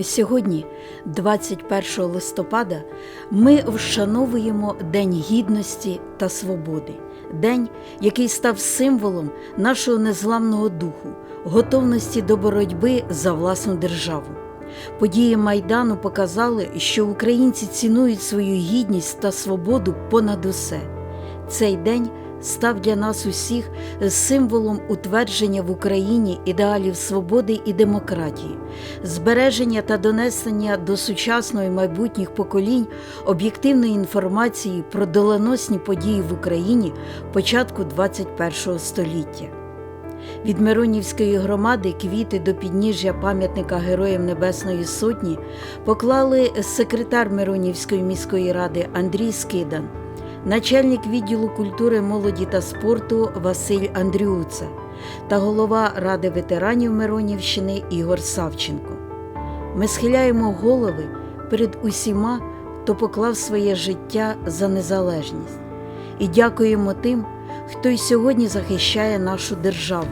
Сьогодні, 21 листопада, ми вшановуємо День Гідності та Свободи, день, який став символом нашого незламного духу, готовності до боротьби за власну державу. Події Майдану показали, що українці цінують свою гідність та свободу понад усе. Цей день став для нас усіх символом утвердження в Україні ідеалів свободи і демократії, збереження та донесення до сучасного і майбутніх поколінь об'єктивної інформації про доленосні події в Україні початку ХХІ століття. Від Миронівської громади квіти до підніжжя пам'ятника Героям Небесної Сотні поклали секретар Миронівської міської ради Андрій Скидан, начальник відділу культури, молоді та спорту Василь Андрюца та голова Ради ветеранів Миронівщини Ігор Савченко. Ми схиляємо голови перед усіма, хто поклав своє життя за незалежність, і дякуємо тим, хто й сьогодні захищає нашу державу,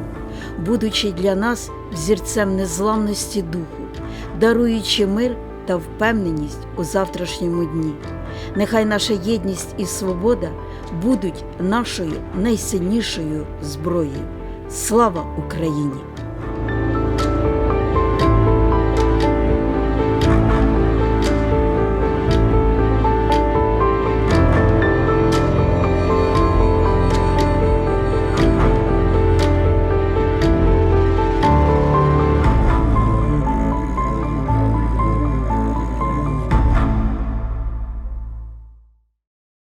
будучи для нас взірцем незламності духу, даруючи мир та впевненість у завтрашньому дні. Нехай наша єдність і свобода будуть нашою найсильнішою зброєю. Слава Україні!